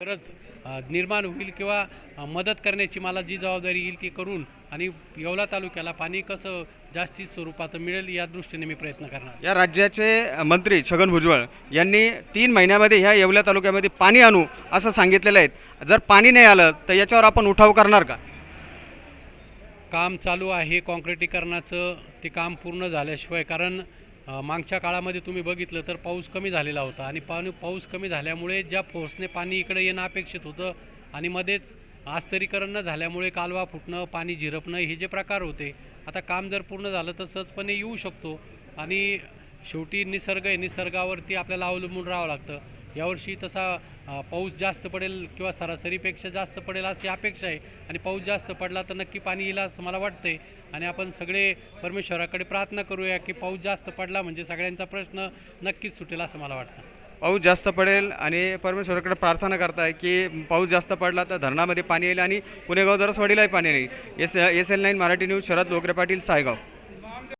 गरज निर्माण होईल किंवा मदत करण्याची मला जी जबाबदारी येईल ती करून आणि येवला तालुक्याला पाणी कसं जास्ती स्वरूपात मिळेल या दृष्टीने मी प्रयत्न करणार. या राज्याचे मंत्री छगन भुजबळ यांनी तीन महिन्यामध्ये ह्या येवल्या तालुक्यामध्ये पाणी आणू असं सांगितलेलं आहे. जर पाणी नाही आलं तर याच्यावर आपण उठाव करणार का? काम चालू आहे काँक्रिटीकरणाचं ते काम पूर्ण झाल्याशिवाय कारण मागच्या काळामध्ये तुम्ही बघितलं तर पाऊस कमी झालेला होता आणि पाणी पाऊस कमी झाल्यामुळे ज्या फोर्सने पाणी इकडे येणं अपेक्षित होतं आणि मध्येच आस्तरीकरण न झाल्यामुळे कालवा फुटणं पाणी झिरपणं हे जे प्रकार होते आता काम जर पूर्ण झालं तर सहजपणे येऊ शकतो. आणि शेवटी निसर्ग आहे निसर्गावरती आपल्याला अवलंबून राहावं लागतं. यावर्षी तसा पाऊस जास्त पडेल किंवा सरासरीपेक्षा जास्त पडेल अशी अपेक्षा आहे. आणि पाऊस जास्त पडला तर नक्की पाणी येईल असं मला वाटतंय. आणि आपण सगळे परमेश्वराकडे प्रार्थना करूया की पाऊस जास्त पडला म्हणजे सगळ्यांचा प्रश्न नक्कीच सुटेल असं मला वाटतं. पाऊस जास्त पडेल आणि परमेश्वराकडे प्रार्थना करताय की पाऊस जास्त पडला तर धरणामध्ये पाणी येईल आणि पुणेगाव दरसवाडीलाही पाणी येईल. S S L nine Marathi news Sharad Lokare Patil Saygaon.